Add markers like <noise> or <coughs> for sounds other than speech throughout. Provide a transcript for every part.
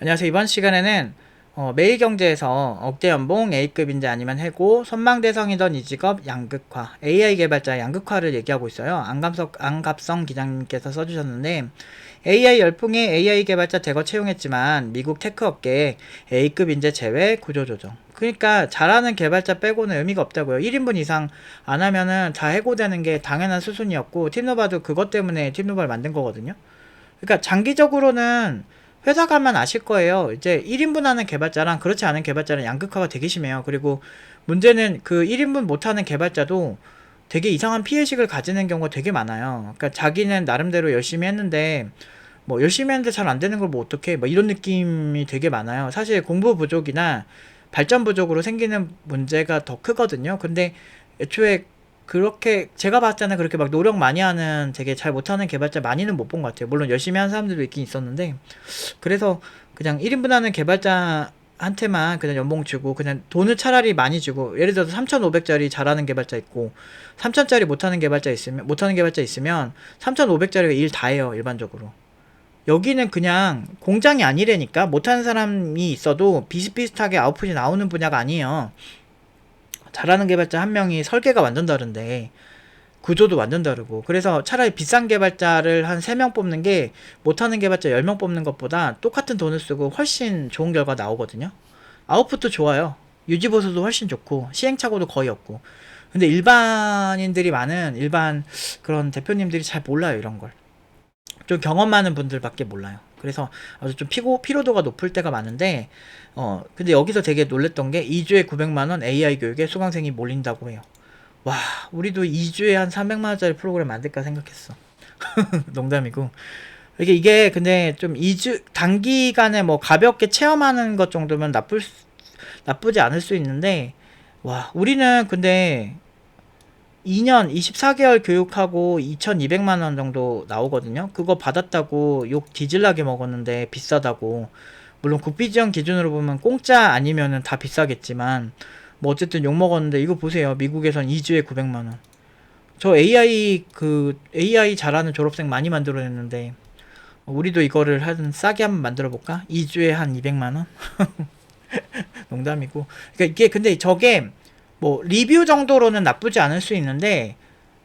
안녕하세요. 이번 시간에는 어, 매일경제에서 억대 연봉 A급인지 아니면 해고, 선망대성이던 이 직업 양극화, AI 개발자 양극화를 얘기하고 있어요. 안감석, 안갑성 기자님께서 써주셨는데, AI 열풍에 AI 개발자 대거 채용했지만, 미국 테크 업계에 A급 인재 제외 구조조정. 그러니까 잘하는 개발자 빼고는 의미가 없다고요. 1인분 이상 안 하면은 다 해고되는 게 당연한 수순이었고, 팀노바도 그것 때문에 팀노바를 만든 거거든요. 그러니까 장기적으로는 회사 가면 아실 거예요. 이제 1인분 하는 개발자랑 그렇지 않은 개발자는 양극화가 되게 심해요. 그리고 문제는 그 1인분 못하는 개발자도 되게 이상한 피해식을 가지는 경우가 되게 많아요. 그러니까 자기는 나름대로 열심히 했는데 뭐 열심히 했는데 잘 안 되는 걸 뭐 어떻게 뭐 이런 느낌이 되게 많아요. 사실 공부 부족이나 발전 부족으로 생기는 문제가 더 크거든요. 근데 애초에 그렇게 제가 때는 그렇게 막 노력 많이 하는 되게 잘 못하는 개발자 많이는 못 본 것 같아요. 물론 열심히 하는 사람들도 있긴 있었는데 그래서 그냥 1인분 하는 개발자한테만 그냥 연봉 주고 그냥 돈을 차라리 많이 주고 예를 들어서 3,500짜리 잘하는 개발자 있고 3,000짜리 못하는 개발자 있으면 못하는 개발자 있으면 3,500짜리가 일 다 해요 일반적으로. 여기는 그냥 공장이 아니라니까 못하는 사람이 있어도 비슷비슷하게 아웃풋이 나오는 분야가 아니에요. 잘하는 개발자 한 명이 설계가 완전 다른데 구조도 완전 다르고 그래서 차라리 비싼 개발자를 한 3명 뽑는 게 못하는 개발자 10명 뽑는 것보다 똑같은 돈을 쓰고 훨씬 좋은 결과 나오거든요. 아웃풋도 좋아요. 유지보수도 훨씬 좋고 시행착오도 거의 없고. 근데 일반인들이 많은 일반 그런 대표님들이 잘 몰라요 이런 걸. 좀 경험 많은 분들밖에 몰라요 그래서 아주 좀 피고 피로도가 높을 때가 많은데 어 근데 여기서 되게 놀랬던 게 2주에 900만 원 AI 교육에 수강생이 몰린다고 해요. 와, 우리도 2주에 한 300만 원짜리 프로그램 만들까 생각했어. <laughs> 농담이고. 이게 이게 근데 좀 2주 단기간에 뭐 가볍게 체험하는 것 정도면 나쁠 수- 나쁘지 않을 수 있는데 와, 우리는 근데 2년 24개월 교육하고 2,200만 원 정도 나오거든요. 그거 받았다고 욕 뒤질나게 먹었는데 비싸다고. 물론 국비 지원 기준으로 보면 공짜 아니면은 다 비싸겠지만 뭐 어쨌든 욕 먹었는데 이거 보세요. 미국에선 2주에 900만 원. 저 AI 그 AI 잘하는 졸업생 많이 만들어냈는데 우리도 이거를 한 싸게 한번 만들어 볼까? 2주에 한 200만 원? <laughs> 농담이고. 그러니까 이게 근데 저게 뭐 리뷰 정도로는 나쁘지 않을 수 있는데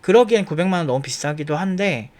그러기엔 900만 원 너무 비싸기도 한데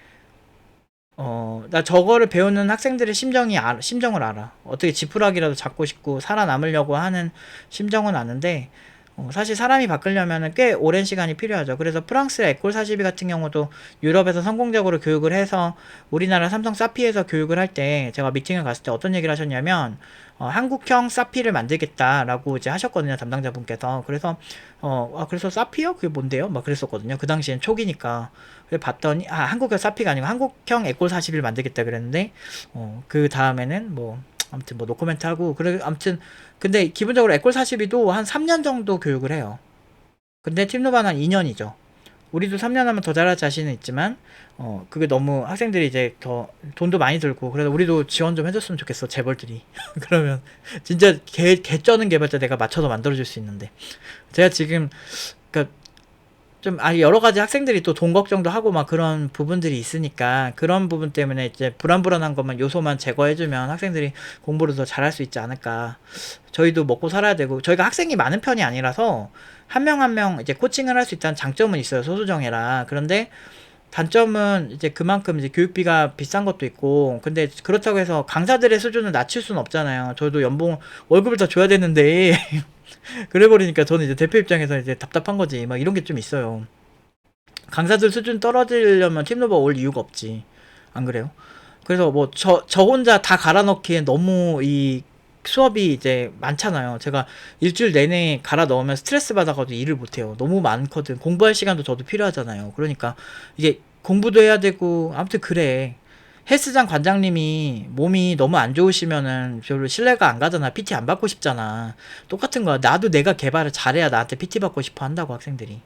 어, 나 저거를 배우는 학생들의 심정이 알, 심정을 알아. 어떻게 지푸라기라도 잡고 싶고 살아남으려고 하는 심정은 아는데 어, 사실 사람이 바꾸려면 꽤 오랜 시간이 필요하죠. 그래서 프랑스의 에콜 42 같은 경우도 유럽에서 성공적으로 교육을 해서 우리나라 삼성 사피에서 교육을 할 때 제가 미팅을 갔을 때 어떤 얘기를 하셨냐면 어, 한국형 사피를 만들겠다라고 이제 하셨거든요 담당자분께서. 그래서 어 아, 그래서 사피요? 그게 뭔데요? 막 그랬었거든요. 그 당시엔 초기니까. 그래 봤더니 아 한국형 사피가 아니고 한국형 에콜 41을 만들겠다 그랬는데 어 그 다음에는 뭐 아무튼 뭐 노코멘트 하고 그래 아무튼 근데 기본적으로 에콜 42도 한 3년 정도 교육을 해요. 근데 팀노바는 한 2년이죠. 우리도 3년 하면 더 잘할 자신은 있지만 어 그게 너무 학생들이 이제 더 돈도 많이 들고 그래서 우리도 지원 좀 해줬으면 좋겠어 재벌들이. <laughs> 그러면 진짜 개, 개 쩌는 개발자 내가 맞춰서 만들어줄 수 있는데. 제가 지금 그니까 좀 아니 여러 가지 학생들이 또 돈 걱정도 하고 막 그런 부분들이 있으니까 그런 부분 때문에 이제 불안불안한 것만 요소만 제거해주면 학생들이 공부를 더 잘할 수 있지 않을까. 저희도 먹고 살아야 되고 저희가 학생이 많은 편이 아니라서 한 명 한 명 이제 코칭을 할 수 있다는 장점은 있어요 소수정예라. 그런데 단점은 이제 그만큼 이제 교육비가 비싼 것도 있고 근데 그렇다고 해서 강사들의 수준을 낮출 수는 없잖아요. 저도 연봉 월급을 더 줘야 되는데 <laughs> <laughs> 그래 버리니까 저는 이제 대표 입장에서 이제 답답한 거지 막 이런 게 좀 있어요 강사들 수준 떨어지려면 팀노버 올 이유가 없지 안 그래요? 그래서 뭐 저 저 혼자 다 갈아 넣기엔 너무 이 수업이 이제 많잖아요. 제가 일주일 내내 갈아 넣으면 스트레스 받아가지고 일을 못해요. 너무 많거든. 공부할 시간도 저도 필요하잖아요. 그러니까 이게 공부도 해야 되고 아무튼 그래. 헬스장 관장님이 몸이 너무 안 좋으시면은 별로 신뢰가 안 가잖아. PT 안 받고 싶잖아. 똑같은 거야. 나도 내가 개발을 잘해야 나한테 PT 받고 싶어 한다고 학생들이.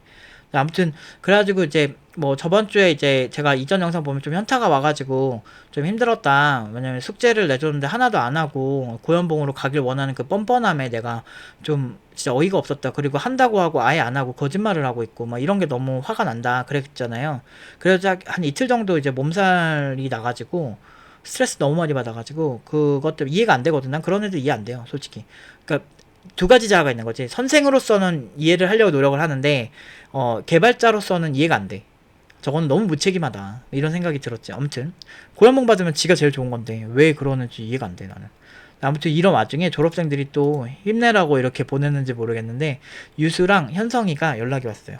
아무튼 그래가지고 이제 뭐 저번 주에 이제 제가 이전 영상 보면 좀 현타가 와가지고 좀 힘들었다. 왜냐면 숙제를 내줬는데 하나도 안 하고 고연봉으로 가길 원하는 그 뻔뻔함에 내가 좀 진짜 어이가 없었다. 그리고 한다고 하고 아예 안 하고 거짓말을 하고 있고 막 이런 게 너무 화가 난다. 그랬잖아요. 그래서 한 이틀 정도 이제 몸살이 나가지고 스트레스 너무 많이 받아가지고 그것 때문에 이해가 안 되거든. 난 그런 애들 이해 안 돼요, 솔직히. 그러니까 두 가지 자아가 있는 거지. 선생으로서는 이해를 하려고 노력을 하는데 어, 개발자로서는 이해가 안 돼. 저건 너무 무책임하다. 이런 생각이 들었지. 아무튼 고연봉 받으면 지가 제일 좋은 건데 왜 그러는지 이해가 안 돼 나는. 아무튼 이런 와중에 졸업생들이 또 힘내라고 이렇게 보냈는지 모르겠는데 유수랑 현성이가 연락이 왔어요.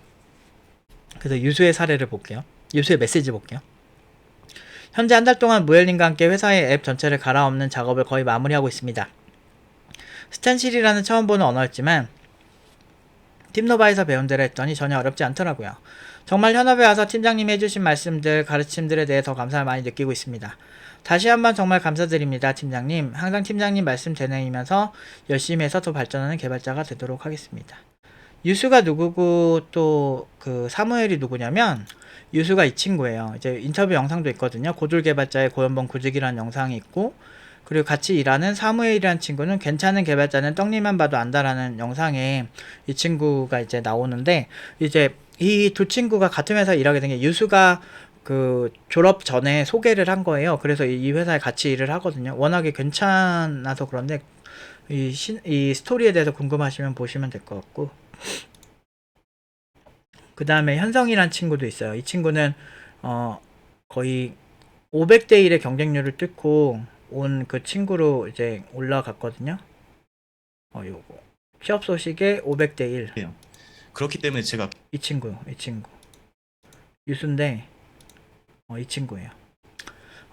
그래서 유수의 사례를 볼게요. 유수의 메시지 볼게요. 현재 한 달 동안 무엘님과 함께 회사의 앱 전체를 갈아엎는 작업을 거의 마무리하고 있습니다. 스탠실이라는 처음 보는 언어였지만 팀노바에서 배운 대로 했더니 전혀 어렵지 않더라고요. 정말 현업에 와서 팀장님이 해주신 말씀들, 가르침들에 대해 더 감사를 많이 느끼고 있습니다. 다시 한번 정말 감사드립니다, 팀장님. 항상 팀장님 말씀 되뇌이면서 열심히 해서 더 발전하는 개발자가 되도록 하겠습니다. 유수가 누구고 또 그 사무엘이 누구냐면 유수가 이 친구예요. 이제 인터뷰 영상도 있거든요. 고졸 개발자의 고연봉 구직이라는 영상이 있고 그리고 같이 일하는 사무엘이라는 친구는 괜찮은 개발자는 떡잎만 봐도 안다라는 영상에 이 친구가 이제 나오는데 이제 이 두 친구가 같은 회사에 일하게 된 게 유수가 그 졸업 전에 소개를 한 거예요. 그래서 이 회사에 같이 일을 하거든요. 워낙에 괜찮아서 그런데 이, 신, 이 스토리에 대해서 궁금하시면 보시면 될 것 같고 그 다음에 현성이란 친구도 있어요. 이 친구는 어 거의 500대 1의 경쟁률을 뚫고 온 그 친구로 이제 올라갔거든요. 어 요거 취업 소식에 500대 1. 그렇기 때문에 제가 이 친구요. 이 친구. 유수인데 어, 이 친구예요.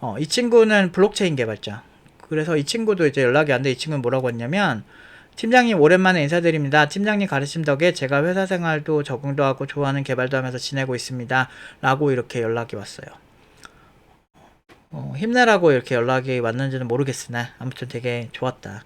어, 이 친구는 블록체인 개발자. 그래서 이 친구도 이제 연락이 안 돼. 이 친구는 뭐라고 했냐면 팀장님 오랜만에 인사드립니다. 팀장님 가르침 덕에 제가 회사 생활도 적응도 하고 좋아하는 개발도 하면서 지내고 있습니다. 라고 이렇게 연락이 왔어요. 어, 힘내라고 이렇게 연락이 왔는지는 모르겠으나 아무튼 되게 좋았다.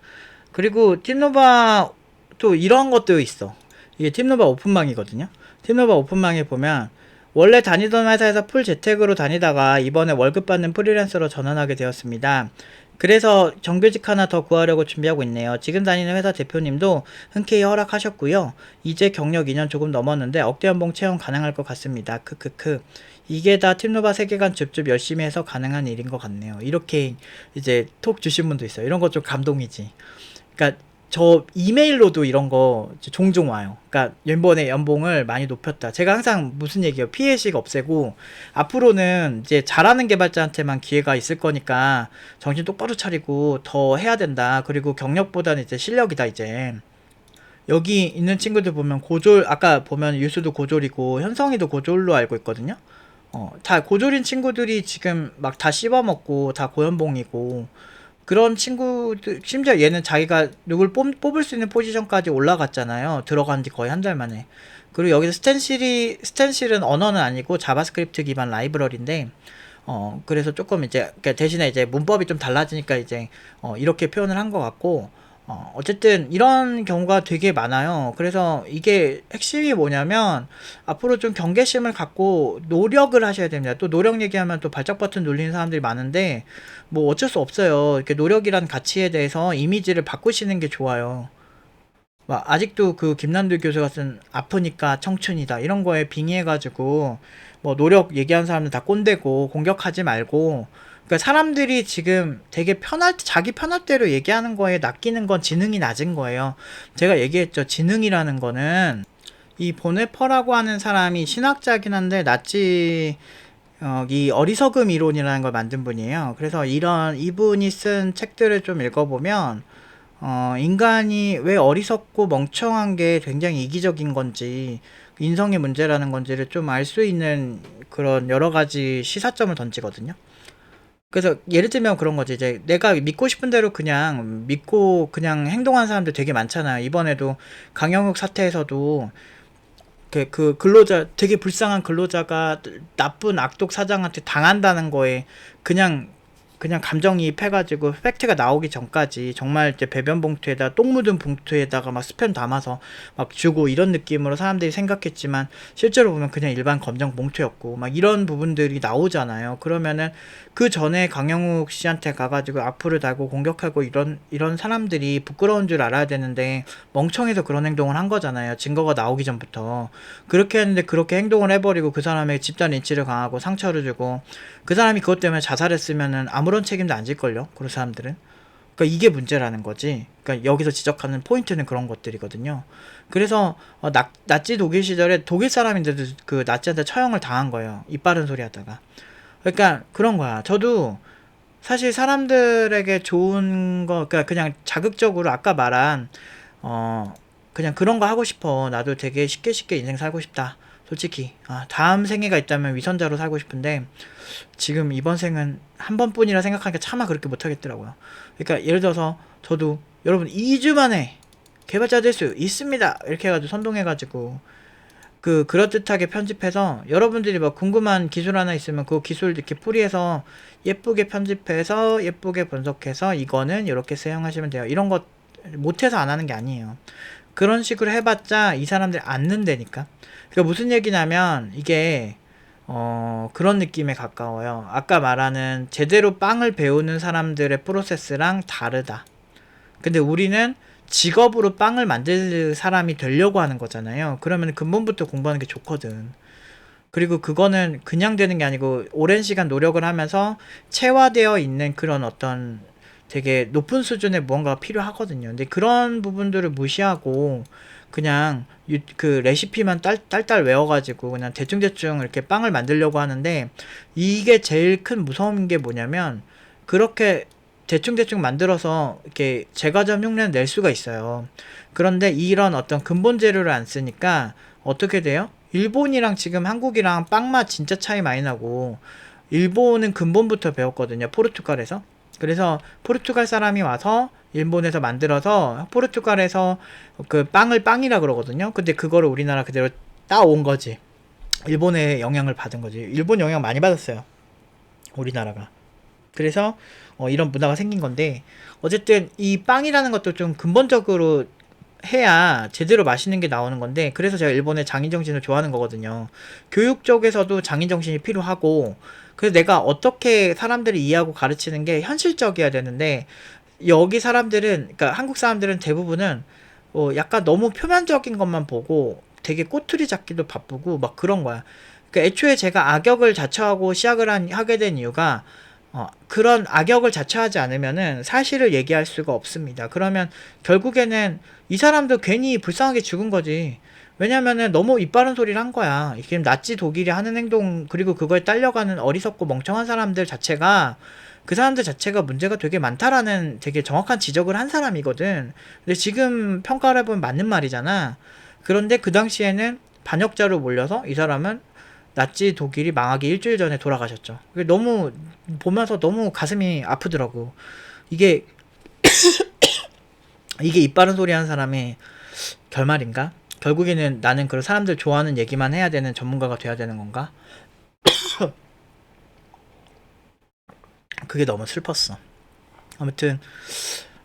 그리고 팀노바 또 이런 것도 있어. 이게 팀노바 오픈망이거든요. 팀노바 오픈망에 보면 원래 다니던 회사에서 풀 재택으로 다니다가 이번에 월급 받는 프리랜서로 전환하게 되었습니다. 그래서 정규직 하나 더 구하려고 준비하고 있네요. 지금 다니는 회사 대표님도 흔쾌히 허락하셨고요. 이제 경력 2년 조금 넘었는데 억대 연봉 채용 가능할 것 같습니다. 크크크. 이게 다 팀노바 세계관 줍줍 열심히 해서 가능한 일인 것 같네요. 이렇게 이제 톡 주신 분도 있어요. 이런 거 좀 감동이지. 그러니까 저 이메일로도 이런 거 종종 와요. 그러니까 연번에 연봉을 많이 높였다. 제가 항상 무슨 얘기예요? 피해식 없애고 앞으로는 이제 잘하는 개발자한테만 기회가 있을 거니까 정신 똑바로 차리고 더 해야 된다. 그리고 경력보다는 이제 실력이다 이제. 여기 있는 친구들 보면 고졸 아까 보면 유수도 고졸이고 현성이도 고졸로 알고 있거든요. 어, 다 고졸인 친구들이 지금 막 다 씹어먹고 다 고연봉이고 그런 친구들 심지어 얘는 자기가 누굴 뽑, 뽑을 수 있는 포지션까지 올라갔잖아요. 들어간 지 거의 한 달 만에. 그리고 여기서 스탠실이 스탠실은 언어는 아니고 자바스크립트 기반 라이브러리인데 어 그래서 조금 이제 그러니까 대신에 이제 문법이 좀 달라지니까 이제 어 이렇게 표현을 한 것 같고 어 어쨌든 이런 경우가 되게 많아요. 그래서 이게 핵심이 뭐냐면 앞으로 좀 경계심을 갖고 노력을 하셔야 됩니다. 또 노력 얘기하면 또 발작 버튼 눌리는 사람들이 많은데 뭐 어쩔 수 없어요. 이렇게 노력이란 가치에 대해서 이미지를 바꾸시는 게 좋아요. 막 아직도 그 김남도 교수가 쓴 아프니까 청춘이다 이런 거에 빙의해가지고 뭐 노력 얘기하는 사람들 다 꼰대고 공격하지 말고 그러니까 사람들이 지금 되게 편할 자기 편할 대로 얘기하는 거에 낚이는 건 지능이 낮은 거예요. 제가 얘기했죠. 지능이라는 거는 이 보네퍼라고 하는 사람이 신학자긴 한데 나치 어, 이 어리석음 이론이라는 걸 만든 분이에요. 그래서 이런 이분이 쓴 책들을 좀 읽어보면 어, 인간이 왜 어리석고 멍청한 게 굉장히 이기적인 건지 인성의 문제라는 건지를 좀 알 수 있는 그런 여러 가지 시사점을 던지거든요. 그래서 예를 들면 그런 거지 이제 내가 믿고 싶은 대로 그냥 믿고 그냥 행동하는 사람들 되게 많잖아요. 이번에도 강영욱 사태에서도 그, 그 근로자 되게 불쌍한 근로자가 나쁜 악독 사장한테 당한다는 거에 그냥 그냥 감정이입해가지고 팩트가 나오기 전까지 정말 이제 배변 봉투에다 똥 묻은 봉투에다가 막 스팸 담아서 막 주고 이런 느낌으로 사람들이 생각했지만 실제로 보면 그냥 일반 검정 봉투였고 막 이런 부분들이 나오잖아요. 그러면은 그 전에 강영욱 씨한테 가가지고 악플을 달고 공격하고 이런 이런 사람들이 부끄러운 줄 알아야 되는데 멍청해서 그런 행동을 한 거잖아요. 증거가 나오기 전부터 그렇게 했는데 그렇게 행동을 해버리고 그 사람의 집단 인치를 강하고 상처를 주고 그 사람이 그것 때문에 자살했으면은 아무런 아무런 책임도 안 질걸요. 그런 사람들은. 그러니까 이게 문제라는 거지. 그러니까 여기서 지적하는 포인트는 그런 것들이거든요. 그래서 어, 나, 나치 독일 시절에 독일 사람인데도 그 나치한테 처형을 당한 거예요. 입 바른 소리 하다가. 그러니까 그런 거야. 저도 사실 사람들에게 좋은 거, 그러니까 그냥 자극적으로 아까 말한 어 그냥 그런 거 하고 싶어. 나도 되게 쉽게 쉽게 인생 살고 싶다. 솔직히 아, 다음 생애가 있다면 위선자로 살고 싶은데 지금 이번 생은 한 번뿐이라 생각하니까 차마 그렇게 못하겠더라고요. 그러니까 예를 들어서 저도 여러분 2주 만에 개발자 될 수 있습니다. 이렇게 해가지고 선동해가지고 그 그럴듯하게 편집해서 여러분들이 뭐 궁금한 기술 하나 있으면 그 기술 이렇게 풀이해서 예쁘게 편집해서 예쁘게 분석해서 이거는 이렇게 사용하시면 돼요. 이런 것 못해서 안 하는 게 아니에요. 그런 식으로 해봤자 이 사람들이 안 는다니까. 그러니까 무슨 얘기냐면 이게 어 그런 느낌에 가까워요. 아까 말하는 제대로 빵을 배우는 사람들의 프로세스랑 다르다. 근데 우리는 직업으로 빵을 만들 사람이 되려고 하는 거잖아요. 그러면 근본부터 공부하는 게 좋거든. 그리고 그거는 그냥 되는 게 아니고 오랜 시간 노력을 하면서 체화되어 있는 그런 어떤 되게 높은 수준의 무언가가 필요하거든요. 근데 그런 부분들을 무시하고 그냥 유, 그 레시피만 딸, 딸딸 외워가지고 그냥 대충대충 이렇게 빵을 만들려고 하는데 이게 제일 큰 무서운 게 뭐냐면 그렇게 대충대충 만들어서 이렇게 제과점 흉내는 낼 수가 있어요. 그런데 이런 어떤 근본 재료를 안 쓰니까 어떻게 돼요? 일본이랑 지금 한국이랑 빵맛 진짜 차이 많이 나고 일본은 근본부터 배웠거든요. 포르투갈에서. 그래서 포르투갈 사람이 와서 일본에서 만들어서 포르투갈에서 그 빵을 빵이라 그러거든요. 근데 그거를 우리나라 그대로 따온 거지. 일본의 영향을 받은 거지. 일본 영향 많이 받았어요. 우리나라가. 그래서 어, 이런 문화가 생긴 건데 어쨌든 이 빵이라는 것도 좀 근본적으로 해야 제대로 맛있는 게 나오는 건데 그래서 제가 일본의 장인 정신을 좋아하는 거거든요. 교육 쪽에서도 장인 정신이 필요하고 그래서 내가 어떻게 사람들을 이해하고 가르치는 게 현실적이어야 되는데 여기 사람들은 그러니까 한국 사람들은 대부분은 어 약간 너무 표면적인 것만 보고 되게 꼬투리 잡기도 바쁘고 막 그런 거야. 그 애초에 제가 악역을 자처하고 시작을 한, 하게 된 이유가 어, 그런 악역을 자처하지 않으면은 사실을 얘기할 수가 없습니다. 그러면 결국에는 이 사람도 괜히 불쌍하게 죽은 거지. 왜냐면은 너무 이빠른 소리를 한 거야. 이게 나치 독일이 하는 행동 그리고 그거에 딸려가는 어리석고 멍청한 사람들 자체가 그 사람들 자체가 문제가 되게 많다라는 되게 정확한 지적을 한 사람이거든. 근데 지금 평가를 해보면 맞는 말이잖아. 그런데 그 당시에는 반역자로 몰려서 이 사람은 나치 독일이 망하기 일주일 전에 돌아가셨죠. 너무 보면서 너무 가슴이 아프더라고. 이게 <coughs> 이게 이빠른 소리 하는 사람의 결말인가? 결국에는 나는 그런 사람들 좋아하는 얘기만 해야 되는 전문가가 돼야 되는 건가? <coughs> 그게 너무 슬펐어. 아무튼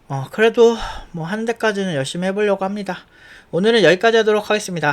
어 그래도 뭐 한 대까지는 열심히 해보려고 합니다. 오늘은 여기까지 하도록 하겠습니다.